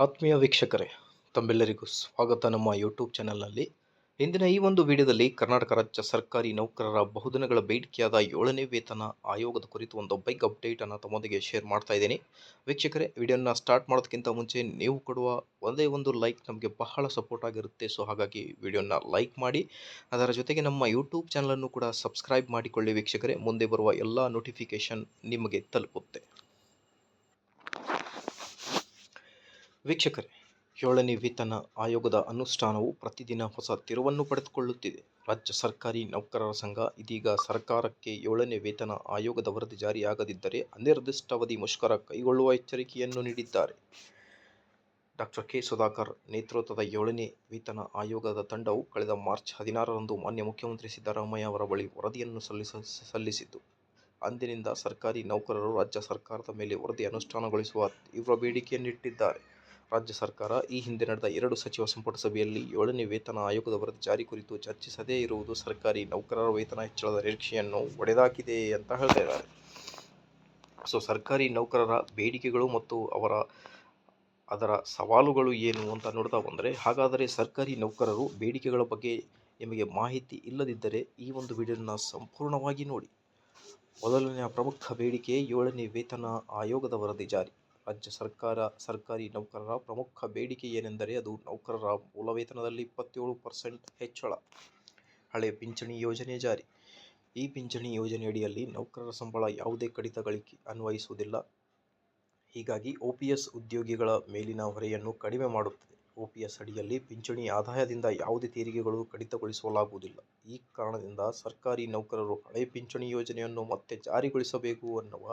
ಆತ್ಮೀಯ ವೀಕ್ಷಕರೇ, ತಮ್ಮೆಲ್ಲರಿಗೂ ಸ್ವಾಗತ ನಮ್ಮ ಯೂಟ್ಯೂಬ್ ಚಾನೆಲ್ನಲ್ಲಿ ಇಂದಿನ ಈ ಒಂದು ವಿಡಿಯೋದಲ್ಲಿ ಕರ್ನಾಟಕ ರಾಜ್ಯ ಸರ್ಕಾರಿ ನೌಕರರ ಬಹುದಿನಗಳ ಬೇಡಿಕೆಯಾದ ಏಳನೇ ವೇತನ ಆಯೋಗದ ಕುರಿತು ಒಂದು ಬೈಕ್ ಅಪ್ಡೇಟನ್ನು ತಮ್ಮೊಂದಿಗೆ ಶೇರ್ ಮಾಡ್ತಾ ಇದ್ದೀನಿ. ವೀಕ್ಷಕರೇ, ವಿಡಿಯೋನ ಸ್ಟಾರ್ಟ್ ಮಾಡೋದಕ್ಕಿಂತ ಮುಂಚೆ ನೀವು ಕೊಡುವ ಒಂದೇ ಒಂದು ಲೈಕ್ ನಮಗೆ ಬಹಳ ಸಪೋರ್ಟ್ ಆಗಿರುತ್ತೆ. ಸೊ ಹಾಗಾಗಿ ವಿಡಿಯೋನ ಲೈಕ್ ಮಾಡಿ, ಅದರ ಜೊತೆಗೆ ನಮ್ಮ ಯೂಟ್ಯೂಬ್ ಚಾನಲನ್ನು ಕೂಡ ಸಬ್ಸ್ಕ್ರೈಬ್ ಮಾಡಿಕೊಳ್ಳಿ ವೀಕ್ಷಕರೇ. ಮುಂದೆ ಬರುವ ಎಲ್ಲ ನೋಟಿಫಿಕೇಷನ್ ನಿಮಗೆ ತಲುಪುತ್ತೆ. ವೀಕ್ಷಕರೇ, ಏಳನೇ ವೇತನ ಆಯೋಗದ ಅನುಷ್ಠಾನವು ಪ್ರತಿದಿನ ಹೊಸ ತಿರುವನ್ನು ಪಡೆದುಕೊಳ್ಳುತ್ತಿದೆ. ರಾಜ್ಯ ಸರ್ಕಾರಿ ನೌಕರರ ಸಂಘ ಇದೀಗ ಸರ್ಕಾರಕ್ಕೆ ಏಳನೇ ವೇತನ ಆಯೋಗದ ವರದಿ ಜಾರಿಯಾಗದಿದ್ದರೆ ಅನಿರ್ದಿಷ್ಟಾವಧಿ ಮುಷ್ಕರ ಕೈಗೊಳ್ಳುವ ಎಚ್ಚರಿಕೆಯನ್ನು ನೀಡಿದ್ದಾರೆ. Doctor K. ಸುಧಾಕರ್ ನೇತೃತ್ವದ ಏಳನೇ ವೇತನ ಆಯೋಗದ ತಂಡವು ಕಳೆದ ಮಾರ್ಚ್ ಹದಿನಾರರಂದು ಮಾನ್ಯ ಮುಖ್ಯಮಂತ್ರಿ ಸಿದ್ದರಾಮಯ್ಯ ಅವರ ಬಳಿ ವರದಿಯನ್ನು ಸಲ್ಲಿಸ, ಸಲ್ಲಿಸಿತು. ಅಂದಿನಿಂದ ಸರ್ಕಾರಿ ನೌಕರರು ರಾಜ್ಯ ಸರ್ಕಾರದ ಮೇಲೆ ವರದಿ ಅನುಷ್ಠಾನಗೊಳಿಸುವ ತೀವ್ರ ಬೇಡಿಕೆಯನ್ನಿಟ್ಟಿದ್ದಾರೆ. ರಾಜ್ಯ ಸರ್ಕಾರ ಈ ಹಿಂದೆ ನಡೆದ ಎರಡು ಸಚಿವ ಸಂಪುಟ ಸಭೆಯಲ್ಲಿ ಏಳನೇ ವೇತನ ಆಯೋಗದ ವರದಿ ಜಾರಿ ಕುರಿತು ಚರ್ಚಿಸದೇ ಇರುವುದು ಸರ್ಕಾರಿ ನೌಕರರ ವೇತನ ಹೆಚ್ಚಳದ ನಿರೀಕ್ಷೆಯನ್ನು ಒಡೆದಾಕಿದೆ ಅಂತ ಹೇಳ್ತಾ ಇದ್ದಾರೆ. ಸೊ ಸರ್ಕಾರಿ ನೌಕರರ ಬೇಡಿಕೆಗಳು ಮತ್ತು ಅವರ, ಅದರ ಸವಾಲುಗಳು ಏನು ಅಂತ ನೋಡ್ತಾ ಬಂದರೆ, ಹಾಗಾದರೆ ಸರ್ಕಾರಿ ನೌಕರರು ಬೇಡಿಕೆಗಳ ಬಗ್ಗೆ ನಿಮಗೆ ಮಾಹಿತಿ ಇಲ್ಲದಿದ್ದರೆ ಈ ಒಂದು ವಿಡಿಯೋನ ಸಂಪೂರ್ಣವಾಗಿ ನೋಡಿ. ಮೊದಲನೆಯ ಪ್ರಮುಖ ಬೇಡಿಕೆ ಏಳನೇ ವೇತನ ಆಯೋಗದ ವರದಿ ಜಾರಿ. ರಾಜ್ಯ ಸರ್ಕಾರ, ಸರ್ಕಾರಿ ನೌಕರರ ಪ್ರಮುಖ ಬೇಡಿಕೆ ಏನೆಂದರೆ ಅದು ನೌಕರರ ಮೂಲ ವೇತನದಲ್ಲಿ ಇಪ್ಪತ್ತೇಳು ಪರ್ಸೆಂಟ್ ಹೆಚ್ಚಳ. ಹಳೆ ಪಿಂಚಣಿ ಯೋಜನೆ ಜಾರಿ. ಈ ಪಿಂಚಣಿ ಯೋಜನೆಯಡಿಯಲ್ಲಿ ನೌಕರರ ಸಂಬಳ ಯಾವುದೇ ಕಡಿತಗಳಿಗೆ ಅನ್ವಯಿಸುವುದಿಲ್ಲ. ಹೀಗಾಗಿ ಒ ಪಿ ಎಸ್ ಉದ್ಯೋಗಿಗಳ ಮೇಲಿನ ಹೊರೆಯನ್ನು ಕಡಿಮೆ ಮಾಡುತ್ತದೆ. ಒ ಪಿ ಎಸ್ ಅಡಿಯಲ್ಲಿ ಪಿಂಚಣಿ ಆದಾಯದಿಂದ ಯಾವುದೇ ತೆರಿಗೆಗಳು ಕಡಿತಗೊಳಿಸಲಾಗುವುದಿಲ್ಲ. ಈ ಕಾರಣದಿಂದ ಸರ್ಕಾರಿ ನೌಕರರು ಹಳೆ ಪಿಂಚಣಿ ಯೋಜನೆಯನ್ನು ಮತ್ತೆ ಜಾರಿಗೊಳಿಸಬೇಕು ಅನ್ನುವ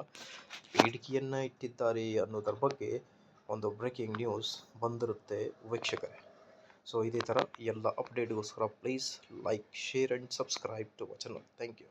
ಬೇಡಿಕೆಯನ್ನು ಇಟ್ಟಿದ್ದಾರೆ ಅನ್ನೋದರ ಬಗ್ಗೆ ಒಂದು ಬ್ರೇಕಿಂಗ್ ನ್ಯೂಸ್ ಬಂದಿರುತ್ತೆ ವೀಕ್ಷಕರೇ. ಸೊ ಇದೇ ಥರ ಎಲ್ಲ ಅಪ್ಡೇಟ್ಗೋಸ್ಕರ please like share and subscribe to channel thank you